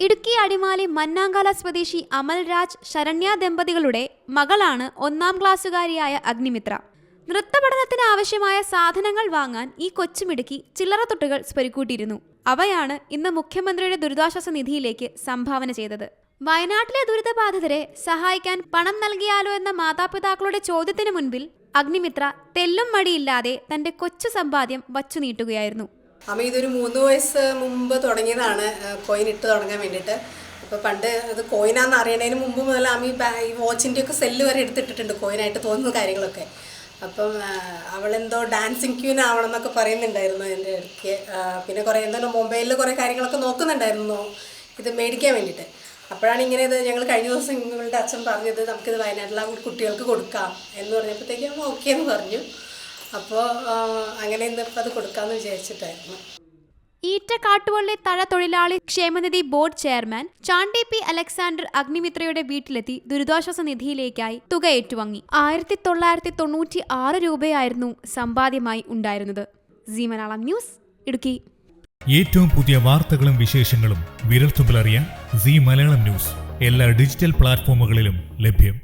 ഇടുക്കി അടിമാലി മന്നാങ്കാല സ്വദേശി അമൽ രാജ് ശരണ്യ ദമ്പതികളുടെ മകളാണ് ഒന്നാം ക്ലാസ്സുകാരിയായ അഗ്നിമിത്ര. നൃത്ത പഠനത്തിന് ആവശ്യമായ സാധനങ്ങൾ വാങ്ങാൻ ഈ കൊച്ചുമിടുക്കി ചില്ലറ തൊട്ടുകൾ സ്വരുക്കൂട്ടിയിരുന്നു. അവയാണ് ഇന്ന് മുഖ്യമന്ത്രിയുടെ ദുരിതാശ്വാസ നിധിയിലേക്ക് സംഭാവന ചെയ്തത്. വയനാട്ടിലെ ദുരിതബാധിതരെ സഹായിക്കാൻ പണം നൽകിയാലോ എന്ന മാതാപിതാക്കളുടെ ചോദ്യത്തിന് മുൻപിൽ അഗ്നിമിത്ര തെല്ലും മടിയില്ലാതെ തന്റെ കൊച്ചു സമ്പാദ്യം വച്ചു നീട്ടുകയായിരുന്നു. അമ്മ ഇതൊരു മൂന്ന് വയസ്സ് മുമ്പ് തുടങ്ങിയതാണ് കോയിൻ ഇട്ട് തുടങ്ങാൻ വേണ്ടിയിട്ട്. അപ്പോൾ പണ്ട് അത് കോയിനാന്ന് അറിയണതിന് മുമ്പ് മുതൽ അമ്മ ഈ വാച്ചിന്റെ ഒക്കെ സെല്ല് വരെ എടുത്തിട്ടിട്ടുണ്ട് കോയിനായിട്ട് തോന്നുന്ന കാര്യങ്ങളൊക്കെ. അപ്പം അവളെന്തോ ഡാൻസിങ് ക്യൂൻ ആവണം എന്നൊക്കെ പറയുന്നുണ്ടായിരുന്നു എന്റെ ഇടയ്ക്ക് പിന്നെ കുറേ എന്തോ മൊബൈലിൽ കുറേ കാര്യങ്ങളൊക്കെ നോക്കുന്നുണ്ടായിരുന്നു ഇത് മേടിക്കാൻ വേണ്ടിയിട്ട്. അപ്പോഴാണ് ഇങ്ങനെ ഇത് ഞങ്ങൾ കഴിഞ്ഞ ദിവസം നിങ്ങളുടെ അച്ഛൻ പറഞ്ഞത് നമുക്കിത് വയനാട്ടിലെ കുട്ടികൾക്ക് കൊടുക്കാം എന്ന് പറഞ്ഞപ്പോഴത്തേക്കും ഓക്കെ എന്ന് പറഞ്ഞു. അപ്പോൾ അങ്ങനെ ഇന്നിപ്പോൾ അത് കൊടുക്കാന്ന് വിചാരിച്ചിട്ടായിരുന്നു. ഈറ്റ കാട്ടുവള്ളി തഴ തൊഴിലാളി ക്ഷേമനിധി board chairman Chandy P Alexander അഗ്നിമിത്രയുടെ വീട്ടിലെത്തി ദുരിതാശ്വാസ നിധിയിലേക്കായി തുക ഏറ്റുവാങ്ങി. ആയിരത്തി തൊള്ളായിരത്തി തൊണ്ണൂറ്റി ആറ് രൂപയായിരുന്നു സമ്പാദ്യമായി ഉണ്ടായിരുന്നത്. C Malayalam news Idukki. ഏറ്റവും പുതിയ വാർത്തകളും വിശേഷങ്ങളും വിരൽത്തുമ്പിലറിയാൻ സി മലയാളം ന്യൂസ്. എല്ലാ ഡിജിറ്റൽ പ്ലാറ്റ്ഫോമുകളിലും ലഭ്യം.